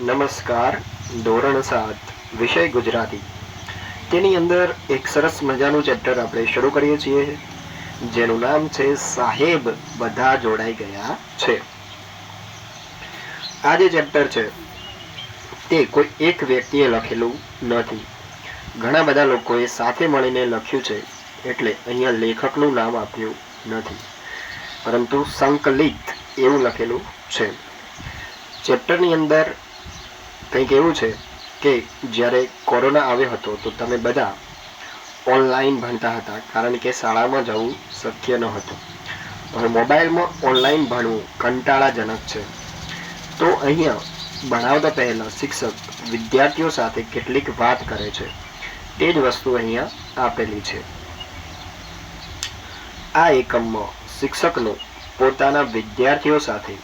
નમસ્કાર, ધોરણ સાત, વિષય ગુજરાતી. તેની અંદર એક સરસ મજાનું ચેપ્ટર આપણે શરૂ કરીએ છીએ, જેનું નામ છે, સાહેબ બધા જોડાઈ ગયા છે. આ જે ચેપ્ટર છે, તે કોઈ એક વ્યક્તિએ લખેલું નથી. ઘણા બધા લોકોએ સાથે મળીને લખ્યું છે, એટલે અહીંયા લેખકનું નામ આપ્યું નથી. પરંતુ સંકલિત એવું લખેલું છે. ચેપ્ટરની અંદર કંઈક એવું છે કે જ્યારે કોરોના આવ્યો હતો તો તમે બધા ઓનલાઈન ભણતા હતા, કારણ કે શાળામાં જવું શક્ય ન હતું. હવે મોબાઈલમાં ઓનલાઈન ભણવું કંટાળાજનક છે. તો અહીંયા ભણાવતા પહેલાં શિક્ષક વિદ્યાર્થીઓ સાથે કેટલીક વાત કરે છે. તે જ વસ્તુ અહીંયા આપેલી છે. આ એકમમાં શિક્ષકનું પોતાના વિદ્યાર્થીઓ સાથે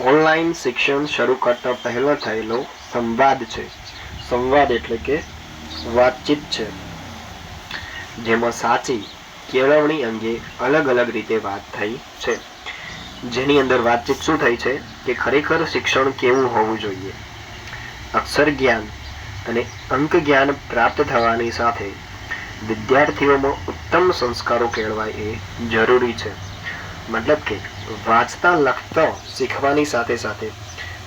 ઓનલાઈન શિક્ષણ શરૂ કરતા પહેલો થયેલો સંવાદ છે. સંવાદ એટલે કે વાતચીત છે. જેમાં સાચી કેળવણી અંગે અલગ અલગ રીતે વાત થઈ છે. જેની અંદર વાતચીત શું થઈ છે કે ખરેખર શિક્ષણ કેવું હોવું જોઈએ? અક્ષર જ્ઞાન અને અંક જ્ઞાન પ્રાપ્ત થવાની સાથે વિદ્યાર્થીઓમાં ઉત્તમ સંસ્કારો કેળવાય એ જરૂરી છે. મતલબ કે વાંચતા, લખતા, શીખવાની સાથે સાથે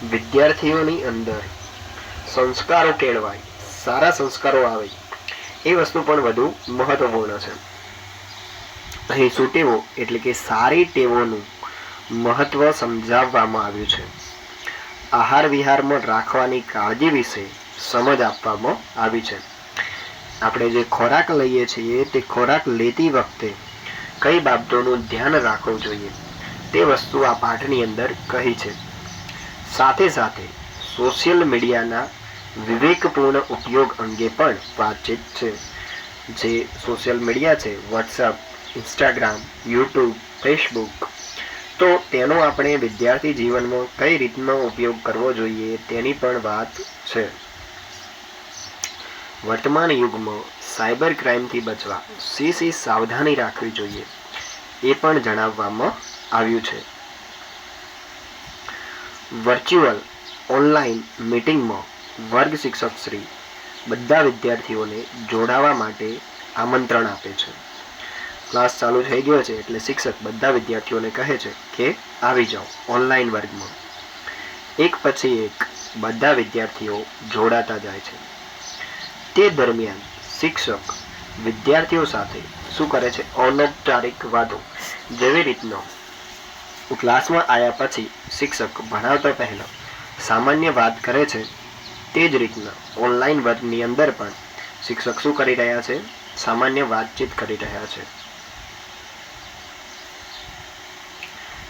વિદ્યાર્થીઓની અંદર સંસ્કારો કેળવાય, સારા સંસ્કારો આવે. એ વસ્તુ પણ વધુ મહત્વપૂર્ણ છે. અહીં સુટેવો એટલે કે સારી ટેવોનું મહત્વ સમજાવવામાં આવ્યું છે. આહાર વિહારમાં રાખવાની કાળજી વિશે સમજ આપવામાં આવી છે. આપણે જે ખોરાક લઈએ છીએ તે ખોરાક લેતી વખતે કઈ બાબતોનું ધ્યાન રાખવું જોઈએ? તે વસ્તુ આ પાઠની અંદર કહી છે. સાથે સાથે સોશિયલ મીડિયાના વિવેકપૂર્ણ ઉપયોગ અંગે પણ વાતચીત છે. જે સોશિયલ મીડિયા છે, વોટ્સઅપ, ઇન્સ્ટાગ્રામ, યુટ્યુબ, ફેસબુક. તો તેનો આપણે વિદ્યાર્થી જીવનમાં કઈ રીતનો ઉપયોગ કરવો જોઈએ તેની પણ વાત છે. વર્તમાન યુગમાં સાયબર ક્રાઇમથી બચવા શી શી સાવધાની રાખવી જોઈએ એ પણ જણાવવામાં આવ્યું છે. વર્ચ્યુઅલ ઓનલાઈન મિટિંગમાં વર્ગ શિક્ષક શ્રી બધા વિદ્યાર્થીઓને જોડાવા માટે આમંત્રણ આપે છે. ક્લાસ ચાલુ થઈ ગયો છે એટલે શિક્ષક બધા વિદ્યાર્થીઓને કહે છે કે આવી જાઓ ઓનલાઈન વર્ગમાં. એક પછી એક બધા વિદ્યાર્થીઓ જોડાતા જાય છે. તે દરમિયાન શિક્ષક વિદ્યાર્થીઓ સાથે શું કરે છે? અનૌપચારિક વાતો જેવી રીતનો ક્લાસમાં આવ્યા પછી શિક્ષક ભણાવતા પહેલા સામાન્ય વાત કરે છે તે જ રીતના ઓનલાઈન વર્ગની અંદર પણ શિક્ષક શું કરી રહ્યા છે? સામાન્ય વાતચીત કરી રહ્યા છે.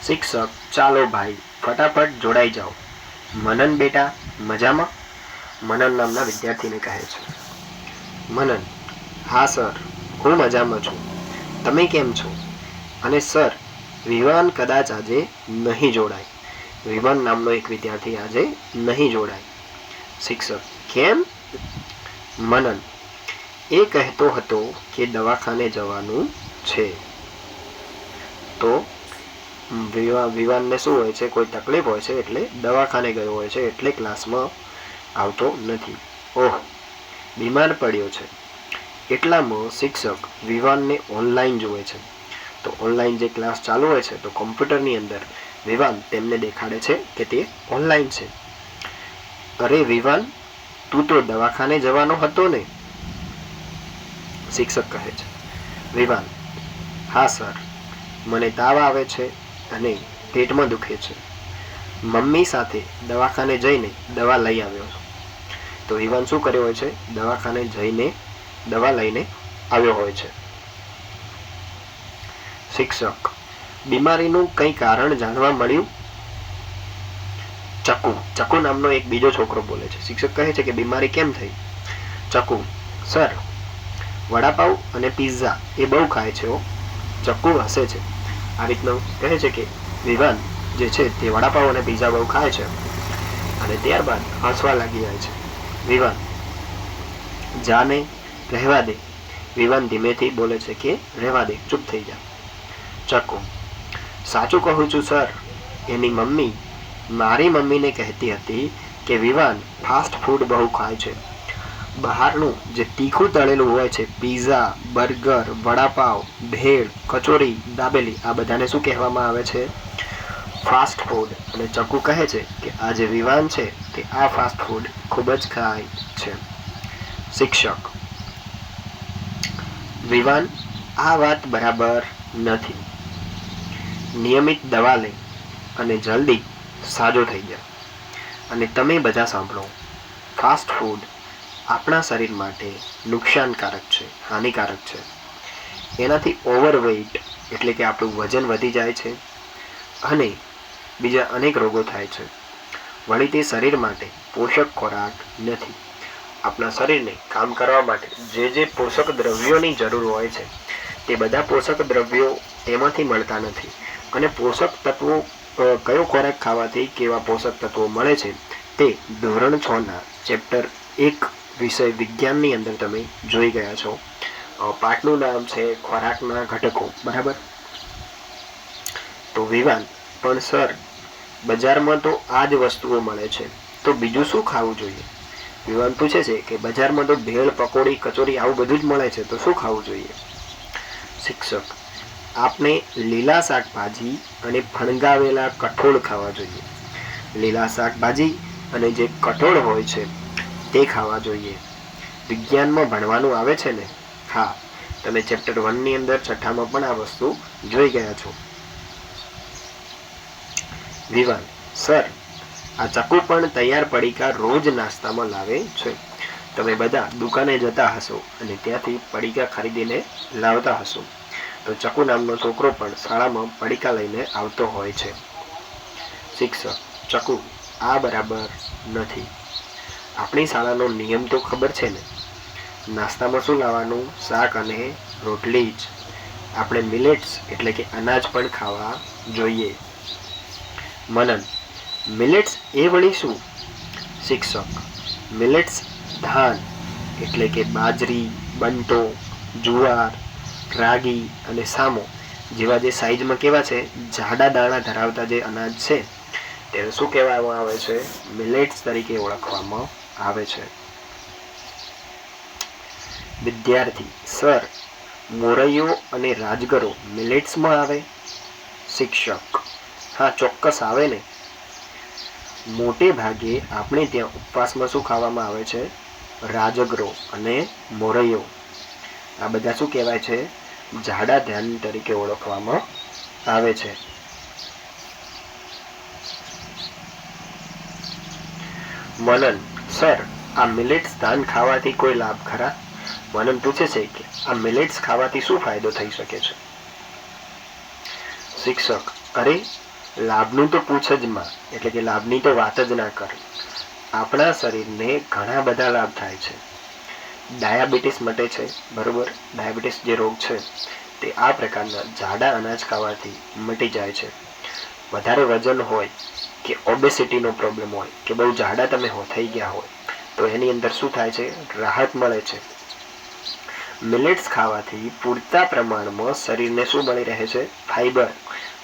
શિક્ષક, ચાલો ભાઈ, ફટાફટ જોડાઈ જાઓ. મનન બેટા, મજામાં? મનન નામના વિદ્યાર્થીને કહે છે. મનન. હા, સર. હું મજામાં છું. તમે કેમ છો? અને, સર, વિવાન કદાચ આજે નહીં જોડાય. વિવાન નામનો એક વિદ્યાર્થી આજે નહીં જોડાય. શિક્ષક, કેમ? મનન, એ કહેતો હતો કે દવાખાને જવાનું છે. તો, વિવા, વિવાનને શું હોય છે? કોઈ તકલીફ હોય છે? એટલે દવાખાને ગયો હોય છે? એટલે ક્લાસમાં આવતો નથી. ઓહ બીમાર પડ્યો છે. એટલામાં શિક્ષક વિવાનને ઓનલાઈન જુએ છે. તો ઓનલાઈન જે ક્લાસ ચાલુ હોય છે, તો કોમ્પ્યુટરની અંદર વિવાન તેમને દેખાડે છે કે તે ઓનલાઈન છે. અરે વિવાન, તું તો દવાખાને જવાનો હતો ને? શિક્ષક કહે છે. વિવાન, હા સર, મને તાવ આવે છે અને પેટમાં દુખે છે. મમ્મી સાથે દવાખાને જઈને દવા લઈ આવ્યો છું. તો વિવાન શું કર્યો હોય છે? દવાખાને જઈને દવા લઈને આવ્યો હોય છે. શિક્ષક, બીમારીનું કંઈ કારણ જાણવા મળ્યું? ચકુ ચકુ નામનો એક બીજો છોકરો બોલે છે. શિક્ષક કહે છે કે બીમારી કેમ થઈ? ચકુ, સર, વડાપાઉં અને પિઝા એ બહુ ખાય છે ચકુ હસે છે. આ રીતનું કહે છે કે વિવાન જે છે તે વડાપાઉં અને પિઝા બહુ ખાય છે. અને ત્યારબાદ હસવા લાગી જાય છે. વિવાન જાને રહેવા દે. વિવાન ધીમેથી બોલે છે કે રહેવા દે. ચૂપ થઈ જા. ચક્કુ સાચું કહું છું, સર. એની મમ્મી, મારી મમ્મીને કહેતી હતી કે વિવાન ફાસ્ટ ફૂડ બહુ ખાય છે. બહારનું જે તીખું તળેલું હોય છે, પીઝા, બર્ગર, વડાપાવ, ભેળ, કચોરી, દાબેલી, આ બધાને શું કહેવામાં આવે છે? ફાસ્ટ ફૂડ અને ચકુ કહે છે કે આ જે વિવાન છે તે આ ફાસ્ટ ફૂડ ખૂબ જ ખાય છે. શિક્ષક. વિવાન, આ વાત બરાબર નથી. નિયમિત દવા લે અને જલ્દી સાજો થઈ જાય. અને તમે બધા સાંભળો ફાસ્ટ ફૂડ આપણા શરીર માટે નુકસાનકારક છે, હાનિકારક છે. એનાથી ઓવરવેઇટ એટલે કે આપણું વજન વધી જાય છે. અને બીજા અનેક રોગો થાય છે. વળી તે શરીર માટે પોષક ખોરાક નથી. આપણા શરીરને કામ કરવા માટે જે જે પોષક દ્રવ્યોની જરૂર હોય છે, તે બધા પોષક દ્રવ્યો તેમાંથી મળતા નથી. અને પોષક તત્વો કયો ખોરાક ખાવાથી કેવા પોષક તત્વો મળે છે, તે ધોરણ છ ના ચેપ્ટર એક વિષય વિજ્ઞાનની અંદર તમે જોઈ ગયા છો. પાઠનું નામ છે ખોરાકના ઘટકો, બરાબર? તો વિવાન પણ સર બજારમાં તો આ જ વસ્તુઓ મળે છે. તો બીજું શું ખાવું જોઈએ? વિવાન પૂછે છે કે બજારમાં તો ભેળ, પકોડી, કચોરી આવું બધું જ મળે છે, તો શું ખાવું જોઈએ? શિક્ષક આપણે લીલા શાકભાજી અને ફણગાવેલા કઠોળ ખાવા જોઈએ. લીલા શાકભાજી અને જે કઠોળ હોય છે, તે ખાવા જોઈએ. વિજ્ઞાનમાં ભણવાનું આવે છે ને? હા, તમે ચેપ્ટર વનની અંદર છઠ્ઠામાં પણ આ વસ્તુ જોઈ ગયા છો. વિવાન સર, આ ચકુ પણ તૈયાર પડીકા રોજ નાસ્તામાં લાવે છે. તમે બધા દુકાને જતા હશો અને ત્યાંથી પડીકા ખરીદીને લાવતા હશો. તો ચકુ નામનો છોકરો પણ શાળામાં પડીકા લઈને આવતો હોય છે. શિક્ષક, ચકુ, આ બરાબર નથી. આપણી શાળાનો નિયમ તો ખબર છે ને? નાસ્તામાં શું લાવવાનું? શાક અને રોટલી જ. આપણે મિલેટ્સ એટલે કે અનાજ પણ ખાવા જોઈએ. મનન. મિલેટ્સ એ વળી શું? શિક્ષક. મિલેટ્સ ધાન, એટલે કે બાજરી, બંટો, જુવાર, રાગી અને સામો જેવા જે સાઈઝમાં કેવા છે, જાડા દાણા ધરાવતા જે અનાજ છે, તેને શું કહેવામાં આવે છે? મિલેટ્સ તરીકે ઓળખવામાં આવે છે. વિદ્યાર્થી, સર, મોરૈયો અને રાજગરો મિલેટ્સમાં આવે? શિક્ષક. હા ચોક્કસ આવે ને? મોટે ભાગે આપણે ત્યાં ઉપવાસમાં શું ખાવામાં આવે છે? રાજગરો અને મોરૈયો. આ બધા શું કહેવાય છે? જાડા ધ્યાન તરીકે ઓળખવામાં આવે છે. મનન, સર, આ મિલેટ્સ ધાન ખાવાથી કોઈ લાભ ખરા? મનન પૂછે છે કે, આ મિલેટ્સ ખાવાથી શું ફાયદો થઈ શકે છે? શિક્ષક, અરે લાભનું તો પૂછ જ માં, એટલે કે લાભની તો વાત જ ના કર. આપણા શરીરને ઘણા બધા લાભ થાય છે. ડાયાબિટીસ મટે છે, બરોબર? ડાયાબિટીસ જે રોગ છે, તે આ પ્રકારના જાડા અનાજ ખાવાથી મટી જાય છે. વધારે વજન હોય કે ઓબેસિટીનો પ્રોબ્લેમ હોય, કે બહુ જાડા તમે હો, થઈ ગયા હોય, તો એની અંદર શું થાય છે? રાહત મળે છે. મિલેટ્સ ખાવાથી પૂરતા પ્રમાણમાં શરીરને શું મળી રહે છે? ફાઈબર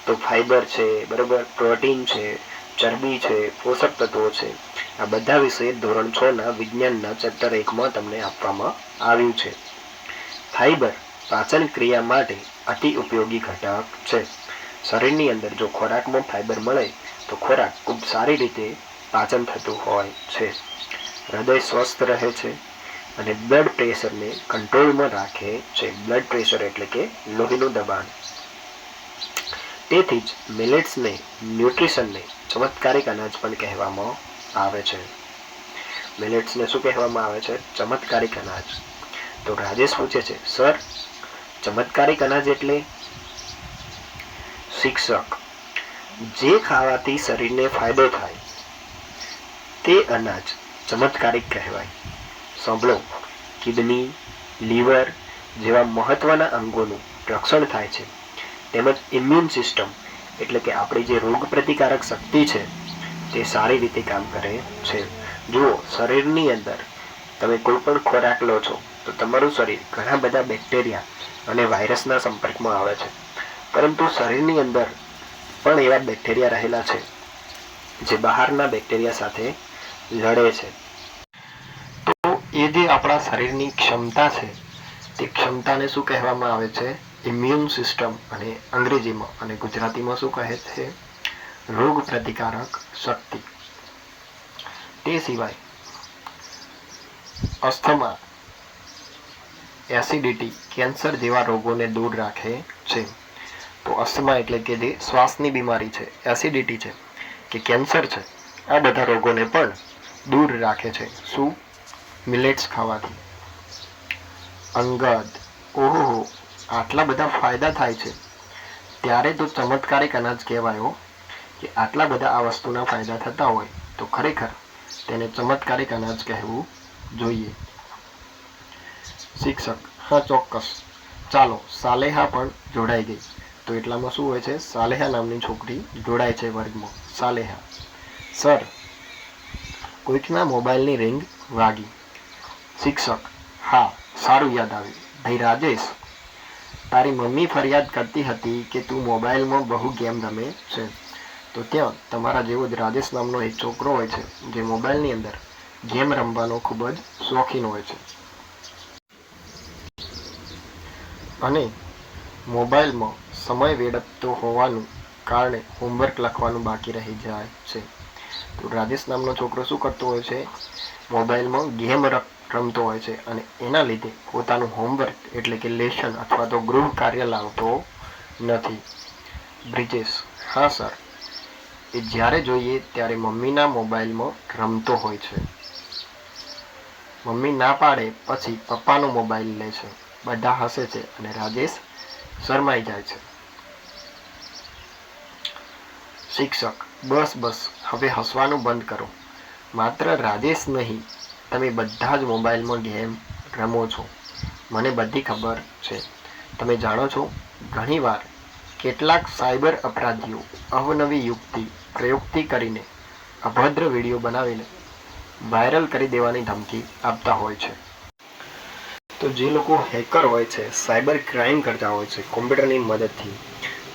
તો ફાઈબર છે, બરોબર? પ્રોટીન છે, ચરબી છે, પોષક તત્વો છે. આ બધા વિશે ધોરણ છ ના વિજ્ઞાનના ચેપ્ટર એકમાં તમને આપવામાં આવ્યું છે. ફાઈબર પાચન ક્રિયા માટે અતિ ઉપયોગી ઘટક છે. શરીરની અંદર જો ખોરાકમાં ફાઈબર મળે, તો ખોરાક ખૂબ સારી રીતે પાચન થતું હોય છે. હૃદય સ્વસ્થ રહે છે અને બ્લડ પ્રેશરને કંટ્રોલમાં રાખે છે. બ્લડ પ્રેશર એટલે કે લોહીનું દબાણ. તેથી જ મિલેટ્સને ન્યુટ્રિશનને ચમત્કારિક અનાજ પણ કહેવામાં આવે છે. મિલેટ્સને શું કહેવામાં આવે છે? ચમત્કારિક અનાજ. તો રાજેશ પૂછે છે, સર, ચમત્કારિક અનાજ એટલે? શિક્ષક, જે ખાવાથી શરીરને ફાયદો થાય, તે અનાજ ચમત્કારિક કહેવાય. સાંભળો, કિડની, લીવર જેવા મહત્વના અંગોનું રક્ષણ થાય છે. તેમજ ઇમ્યુન સિસ્ટમ એટલે કે આપણી જે રોગ પ્રતિકારક શક્તિ છે, તે સારી રીતે કામ કરે છે. જુઓ, શરીરની અંદર તમે કોઈ પણ ખોરાક લો છો, તો તમારું શરીર ઘણા બધા બેક્ટેરિયા અને વાયરસના સંપર્કમાં આવે છે. પરંતુ શરીરની અંદર પણ એવા બેક્ટેરિયા રહેલા છે, જે બહારના બેક્ટેરિયા સાથે લડે છે. તો એ જે આપણા શરીરની ક્ષમતા છે, તે ક્ષમતાને શું કહેવામાં આવે છે? ઇમ્યુન સિસ્ટમ અને અંગ્રેજીમાં અને ગુજરાતીમાં શું કહે છે? રોગ પ્રતિકારક શક્તિ. તે સિવાય અસ્થમા એસિડિટી કેન્સર જેવા રોગોને દૂર રાખે છે. તો અસ્થમા એટલે કે જે શ્વાસની બીમારી છે એસિડિટી છે, કે કેન્સર છે, આ બધા રોગોને પણ દૂર રાખે છે. શું? મિલેટ્સ ખાવાથી. અંગદ, ઓહો આટલા બધા ફાયદા થાય છે. ત્યારે તો ચમત્કારિક અનાજ કહેવાયો કે આટલા બધા આ વસ્તુના ફાયદા થતા હોય તો ખરેખર તેને ચમત્કારિક અનાજ કહેવું જોઈએ. શિક્ષક, હા, ચોક્કસ. ચાલો, સાલેહા પણ જોડાઈ ગઈ. તો એટલામાં શું હોય છે? સાલેહા નામની છોકરી જોડાય છે વર્ગમાં. સાલેહા. સર, કોઈકના મોબાઈલની રિંગ વાગી. શિક્ષક, હા, સારું યાદ આવ્યું. ભાઈ રાજેશ તારી મમ્મી ફરિયાદ કરતી હતી કે તું મોબાઈલમાં બહુ ગેમ રમે છે. તો ત્યાં તમારા જેવો જ રાજેશ નામનો એક છોકરો હોય છે, જે મોબાઈલની અંદર ગેમ રમવાનો ખૂબ જ શોખીન હોય છે. અને મોબાઈલમાં સમય વેડપતો હોવાનું કારણે હોમવર્ક લખવાનું બાકી રહી જાય છે. તો રાજેશ નામનો છોકરો શું કરતો હોય છે? મોબાઈલમાં ગેમ રમતો હોય છે અને એના લીધે પોતાનું હોમવર્ક એટલે કે લેશન અથવા તો ગૃહ કાર્ય લાવતો નથી. બ્રિજેશ, હા સર એ જ્યારે જોઈએ ત્યારે મમ્મીના મોબાઈલમાં રમતો હોય છે. મમ્મી ના પાડે પછી પપ્પાનો મોબાઈલ લે છે. બધા હસે છે અને રાજેશ શરમાઈ જાય છે. શિક્ષક, બસ બસ, હવે હસવાનું બંધ કરો. માત્ર રાજેશ નહીં તમે બધા જ મોબાઈલમાં ગેમ રમો છો. મને બધી ખબર છે. તમે જાણો છો, ઘણીવાર કેટલાક સાયબર અપરાધીઓ અવનવી યુક્તિ, પ્રયુક્તિ કરીને અભદ્ર વીડિયો બનાવીને વાયરલ કરી દેવાની ધમકી આપતા હોય છે. તો જે લોકો હેકર હોય છે, સાયબર ક્રાઇમ કરતા હોય છે, કોમ્પ્યુટરની મદદથી,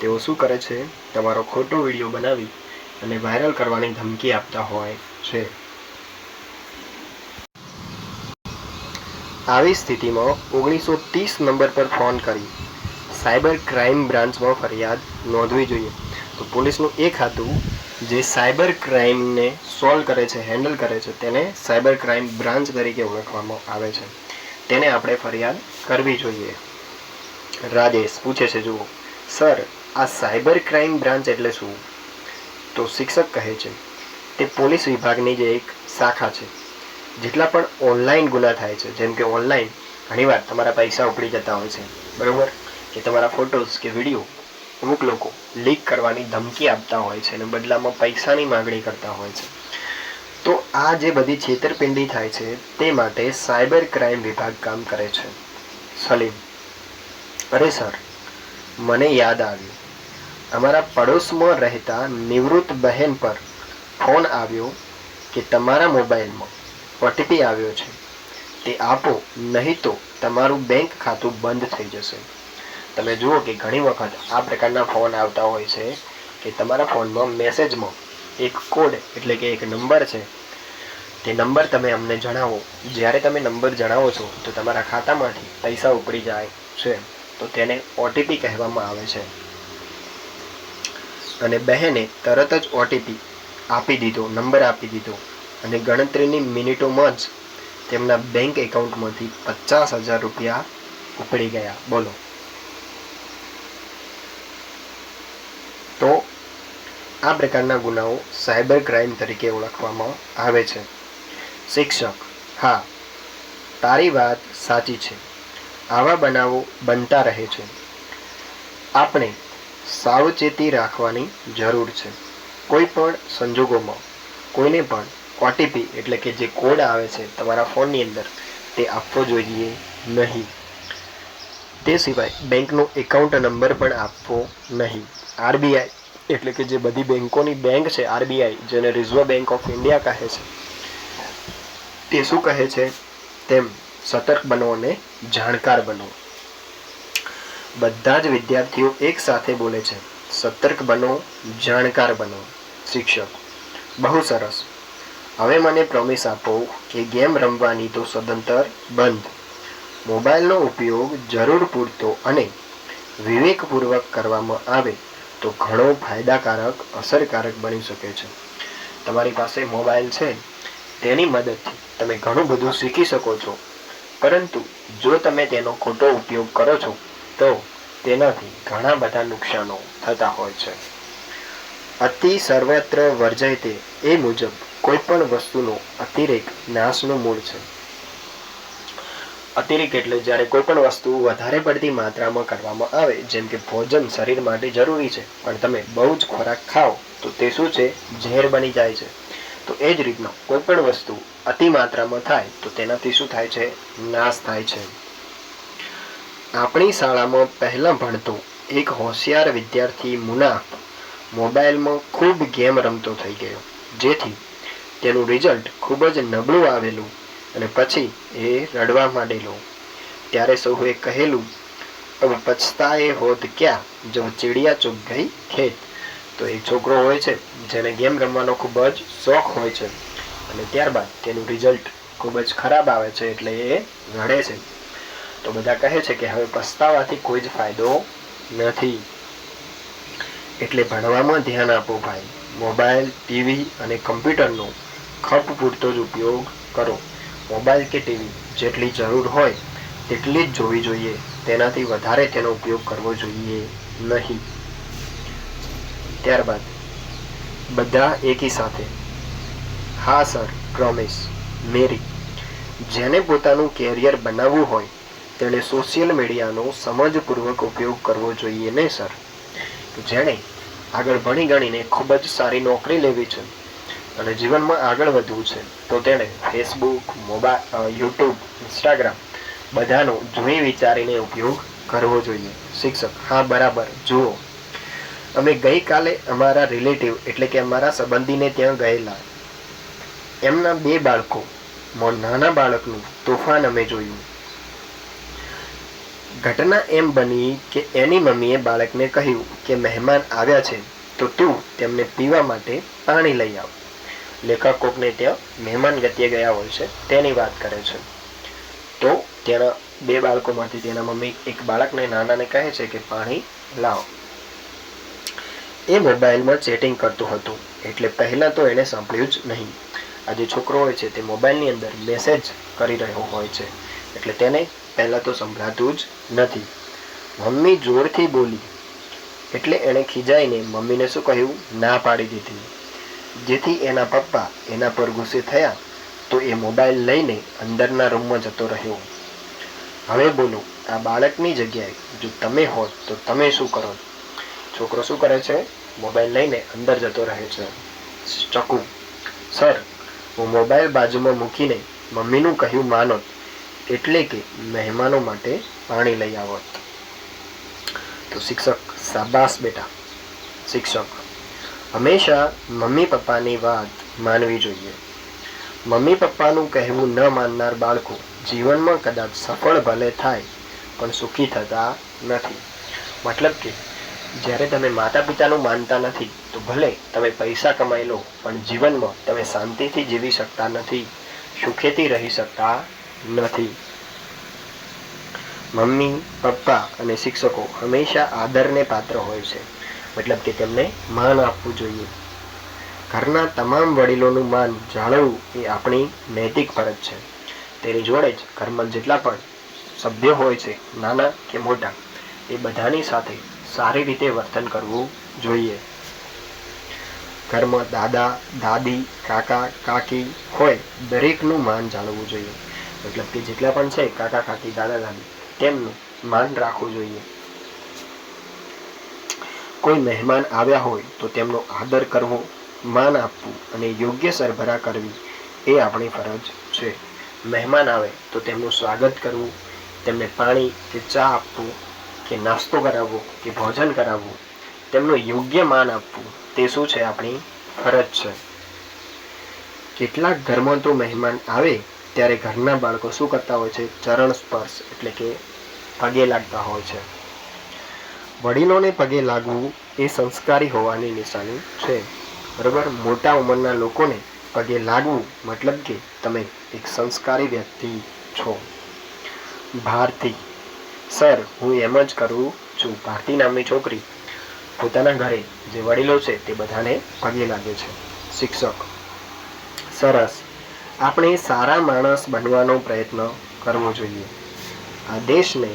તેઓ શું કરે છે? તમારો ખોટો વીડિયો બનાવી અને વાયરલ કરવાની ધમકી આપતા હોય છે. આવી સ્થિતિમાં ઓગણીસો ત્રીસ નંબર પર ફોન કરી. સાયબર ક્રાઇમ બ્રાન્ચમાં ફરિયાદ નોંધવી જોઈએ. તો પોલીસનું એક ખાતું, જે સાયબર ક્રાઇમને સોલ્વ કરે છે, હેન્ડલ કરે છે, તેને સાયબર ક્રાઇમ બ્રાન્ચ તરીકે ઓળખવામાં આવે છે. તેને આપણે ફરિયાદ કરવી જોઈએ. રાજેશ પૂછે છે, જુઓ. સર, આ સાયબર ક્રાઇમ બ્રાન્ચ એટલે શું? તો શિક્ષક કહે છે, તે પોલીસ વિભાગની જે એક શાખા છે. જેટલા પણ ઓનલાઈન ગુના થાય છે, જેમ કે ઓનલાઈન ઘણીવાર તમારા પૈસા ઉપડી જતા હોય છે, બરાબર? કે તમારા ફોટોઝ કે વીડિયો અમુક લોકો લીક કરવાની ધમકી આપતા હોય છે અને બદલામાં પૈસાની માગણી કરતા હોય છે. તો આ જે બધી છેતરપિંડી થાય છે, તે માટે સાયબર ક્રાઇમ વિભાગ કામ કરે છે. સલીમ, અરે સર, મને યાદ આવ્યું. અમારા પડોશમાં રહેતા નિવૃત્ત બહેન પર ફોન આવ્યો કે તમારા મોબાઈલમાં ઓટીપી આવ્યો છે. તે આપો, નહીં તો તમારું બેંક ખાતું બંધ થઈ જશે. તમે જુઓ કે ઘણી વખત આ પ્રકારના ફોન આવતા હોય છે કે તમારા ફોનમાં મેસેજમાં એક કોડ એટલે કે એક નંબર છે. તે નંબર તમે અમને જણાવો. જ્યારે તમે નંબર જણાવો છો, તો તમારા ખાતામાંથી પૈસા ઉપડી જાય છે. તો તેને ઓટીપી કહેવામાં આવે છે. અને બહેને તરત જ ઓટીપી આપી દીધો નંબર આપી દીધો. અને ગણતરીની મિનિટોમાં જ તેમના બેંક એકાઉન્ટમાંથી પચાસ હજાર રૂપિયા ઉપડી ગયા. બોલો. તો આ પ્રકારના ગુનાઓ સાયબર ક્રાઇમ તરીકે ઓળખવામાં આવે છે. શિક્ષક, હા, તારી વાત સાચી છે. આવા બનાવો બનતા રહે છે. આપણે સાવચેતી રાખવાની જરૂર છે. કોઈ પણ સંજોગોમાં, કોઈને પણ ઓટીપી એટલે કે જે કોડ આવે છે તમારા ફોનની અંદર, તે આપવો જોઈએ નહીં. તે સિવાય બેંકનો એકાઉન્ટ નંબર પણ આપવો નહીં. આરબીઆઈ એટલે કે જે બધી બેંકોની બેંક છે આરબીઆઈ જેને રિઝર્વ બેંક ઓફ ઇન્ડિયા કહે છે, તે શું કહે છે? તેમ સતર્ક બનો અને જાણકાર બનો. બધા જ વિદ્યાર્થીઓ એક સાથે બોલે છે, સતર્ક બનો, જાણકાર બનો, શિક્ષક. બહુ સરસ. હવે મને પ્રોમિસ આપો કે ગેમ રમવાની તો સદંતર બંધ. મોબાઈલનો ઉપયોગ જરૂર પૂરતો અને વિવેકપૂર્વક કરવામાં આવે તો ઘણો ફાયદાકારક, અસરકારક બની શકે છે. તમારી પાસે મોબાઈલ છે, તેની મદદથી તમે ઘણું બધું શીખી શકો છો. પરંતુ જો તમે તેનો ખોટો ઉપયોગ કરો છો, તો તેનાથી ઘણા બધા નુકસાનો થતા હોય છે. અતિ સર્વત્ર વર્જયતે એ મુજબ કોઈ પણ વસ્તુનો અતિરેક નાશનું મૂળ છે. અતિરેક એટલે જ્યારે કોઈ પણ વસ્તુ વધારે પડતી માત્રામાં કરવામાં આવે, જેમ કે ભોજન શરીર માટે જરૂરી છે, પણ તમે બહુ જ ખોરાક ખાઓ, તો તે શું છે? ઝેર બની જાય છે. તો એ જ રીતનો કોઈ પણ વસ્તુ અતિ માત્રામાં થાય, તો તેનાથી શું થાય છે? નાશ થાય છે. આપણી શાળામાં પહેલાં ભણતો એક હોશિયાર વિદ્યાર્થી મુના મોબાઈલમાં ખૂબ ગેમ રમતો થઈ ગયો, જેથી તેનું રિઝલ્ટ ખૂબ જ નબળું આવેલું અને પછી એ રડવા માંડેલો. ત્યારે સૌએ કહેલું, અબ પછતા એ હોત ક્યાં જો ચીડિયા ચૂક ગઈ ખેત? તો એક છોકરો હોય છે, જેને ગેમ રમવાનો ખૂબ જ શોખ હોય છે અને ત્યારબાદ તેનું રિઝલ્ટ ખૂબ જ ખરાબ આવે છે એટલે એ રડે છે. તો બધા કહે છે કે હવે પસ્તાવાથી કોઈ જ ફાયદો નથી. એટલે ભણવામાં ધ્યાન આપો ભાઈ. મોબાઈલ, ટીવી અને કમ્પ્યુટરનો ખપ પૂરતો જ ઉપયોગ કરો. મોબાઈલ કે ટીવી જેટલી જરૂર હોય તેટલી જ જોવી જોઈએ. તેનાથી વધારે તેનો ઉપયોગ કરવો જોઈએ નહીં. ત્યારબાદ, બધા એકી સાથે. હા, સર પ્રોમિસ મેરી. જેને પોતાનું કેરિયર બનાવવું હોય, તેણે સોશિયલ મીડિયાનો સમજપૂર્વક ઉપયોગ કરવો જોઈએ ને, સર? જેણે આગળ ભણી ગણીને ખૂબ જ સારી નોકરી લેવી છે. અને જીવનમાં આગળ વધવું છે. તો તેણે ફેસબુક મોબાઈલ યુટ્યુબ ઇન્સ્ટાગ્રામ બધાનો જોઈ વિચારીને ઉપયોગ કરવો જોઈએ. શિક્ષક, હા, બરાબર, જુઓ. અમે ગઈકાલે અમારા રિલેટિવ એટલે કે અમારા સંબંધીને ત્યાં ગયેલા. એમના બે બાળકો નાના બાળકનું તોફાન અમે જોયું. ઘટના એમ બની કે એની મમ્મીએ બાળકને કહ્યું કે, મહેમાન આવ્યા છે, તો તું તેમને પીવા માટે પાણી લઈ આવ. લેખક કોકને ત્યાં મહેમાન ગતિએ ગયા હોય છે, તેની વાત કરે છે. તો તેના બે બાળકોમાંથી તેના મમ્મી એક બાળકને નાનાને કહે છે કે, પાણી લાવો. એ મોબાઈલમાં ચેટિંગ કરતું હતું, એટલે પહેલાં તો એણે સાંભળ્યું જ નહીં. આ જે છોકરો હોય છે, તે મોબાઈલની અંદર મેસેજ કરી રહ્યો હોય છે, એટલે તેને પહેલાં તો સંભળાતું જ નથી. મમ્મી જોરથી બોલી, એટલે એણે ખીજાઈને મમ્મીને શું કહ્યું? ના પાડી દીધી. જેથી એના પપ્પા એના પર ગુસ્સે થયા તો એ મોબાઈલ લઈને અંદરના રૂમમાં જતો રહ્યો. હવે બોલો, આ બાળકની જગ્યાએ જો તમે હોત તો તમે શું કરો? છોકરો શું કરે છે? મોબાઈલ લઈને અંદર જતો રહે છે. ચકુ, સર, હું મોબાઈલ બાજુમાં મૂકીને મમ્મીનું કહ્યું માનોત, એટલે કે મહેમાનો માટે પાણી લઈ આવત. તો શિક્ષક, શાબાશ બેટા, શિક્ષક. હંમેશા મમ્મી પપ્પાની વાત માનવી જોઈએ. મમ્મી પપ્પાનું કહેવું ન માનનાર બાળકો જીવનમાં કદાચ સફળ ભલે થાય, પણ સુખી થતા નથી. મતલબ કે, જ્યારે તમે માતા પિતાનું માનતા નથી, તો ભલે તમે પૈસા કમાઈ લો, પણ જીવનમાં તમે શાંતિથી જીવી શકતા નથી, સુખેથી રહી શકતા નથી. મમ્મી, પપ્પા અને શિક્ષકો હંમેશા આદરને પાત્ર હોય છે. મતલબ કે તેમને માન આપવું જોઈએ. ઘરના તમામ વડીલોનું માન જાળવવું એ આપણી નૈતિક ફરજ છે. તેની જોડે જ ઘરમાં જેટલા પણ સભ્યો હોય છે, નાના કે મોટા, એ બધાની સાથે સારી રીતે વર્તન કરવું જોઈએ. ઘરમાં દાદા, દાદી, કાકા, કાકી હોય, દરેકનું માન જાળવવું જોઈએ. મતલબ કે જેટલા પણ છે, કાકા, કાકી, દાદા, દાદી, તેમનું માન રાખવું જોઈએ. કોઈ મહેમાન આવ્યા હોય તો તેમનો આદર કરવો, માન આપવું અને યોગ્ય સરભરા કરવી એ આપણી ફરજ છે. મહેમાન આવે તો તેમનું સ્વાગત કરવું, તેમને પાણી કે ચા આપવું, કે નાસ્તો કરાવવો, કે ભોજન કરાવવું, તેમનું યોગ્ય માન આપવું, તે શું છે આપણી ફરજ છે. કેટલાક ઘરમાં તો મહેમાન આવે ત્યારે ઘરના બાળકો શું કરતા હોય છે? ચરણ સ્પર્શ એટલે કે પગે લાગતા હોય છે. વડીલોને પગે લાગવું એ સંસ્કારી હોવાની નિશાની છે. બરાબર? મોટા ઉંમરના લોકોને પગે લાગવું મતલબ કે તમે એક સંસ્કારી વ્યક્તિ છો. ભારતી. સર, હું એમ જ કરું છું, ભારતી નામની છોકરી પોતાના ઘરે જે વડીલો છે તે બધાને પગે લાગે છે. શિક્ષક. સરસ. આપણે સારા માણસ બનવાનો પ્રયત્ન કરવો જોઈએ. આ દેશને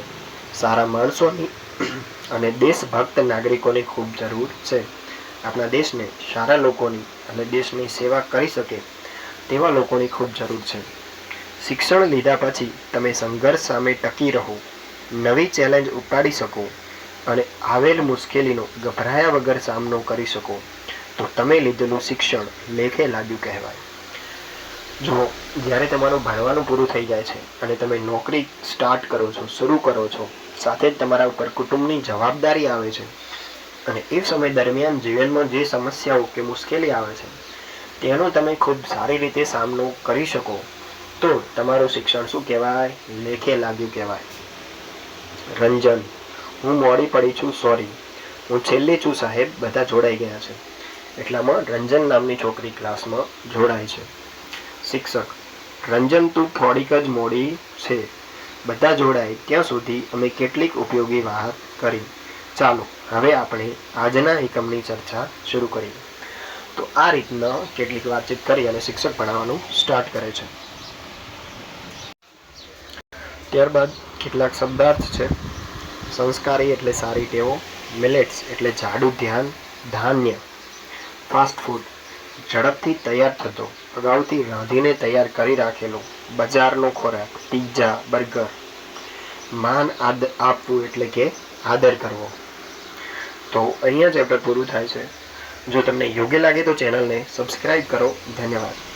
સારા માણસોની અને દેશભક્ત નાગરિકોની ખૂબ જરૂર છે. આપણા દેશને સારા લોકોની અને દેશની સેવા કરી શકે તેવા લોકોની ખૂબ જરૂર છે. શિક્ષણ લીધા પછી તમે સંઘર્ષ સામે ટકી રહો, નવી ચેલેન્જ ઉપાડી શકો અને આવેલ મુશ્કેલીનો ગભરાયા વગર સામનો કરી શકો, તો તમે લીધેલું શિક્ષણ લેખે લાગ્યું કહેવાય. જો જ્યારે તમારું ભણવાનું પૂરું થઈ જાય છે અને તમે નોકરી સ્ટાર્ટ કરો છો, શરૂ કરો છો સાથે જ તમારા ઉપર કુટુંબની જવાબદારી આવે છે. અને એ સમય દરમિયાન જીવનમાં જે સમસ્યાઓ કે મુશ્કેલી આવે છે, તેનો તમે ખૂબ સારી રીતે સામનો કરી શકો. તો તમારું શિક્ષણ શું કહેવાય? લેખે લાગ્યું કહેવાય. રંજન, હું મોડી પડી છું સોરી હું છેલ્લી છું, સાહેબ. બધા જોડાઈ ગયા છે. એટલામાં રંજન નામની છોકરી ક્લાસમાં જોડાય છે. શિક્ષક, રંજન તું થોડીક જ મોડી છે. બધા જોડાય ત્યાં સુધી અમે કેટલીક ઉપયોગી વાત કરી. ચાલો, હવે આપણે આજના એકમની ચર્ચા શરૂ કરીએ. તો આ રીતના કેટલીક વાતચીત કરી અને શિક્ષક ભણાવવાનું સ્ટાર્ટ કરે છે. ત્યારબાદ કેટલાક શબ્દાર્થ છે. સંસ્કારી એટલે સારી ટેવો મિલેટ્સ એટલે જાડું ધ્યાન, ધાન્ય. ફાસ્ટ ફૂડ ઝડપથી તૈયાર થતો, અગાઉથી રાંધીને તૈયાર કરી રાખેલો. બજારનો ખોરાક પિઝા બર્ગર માન આદ આપવું એટલે કે આદર કરવો. તો અહીંયા ચેપ્ટર પૂરું થાય છે. જો તમને યોગ્ય લાગે તો ચેનલને સબસ્ક્રાઈબ કરો. ધન્યવાદ.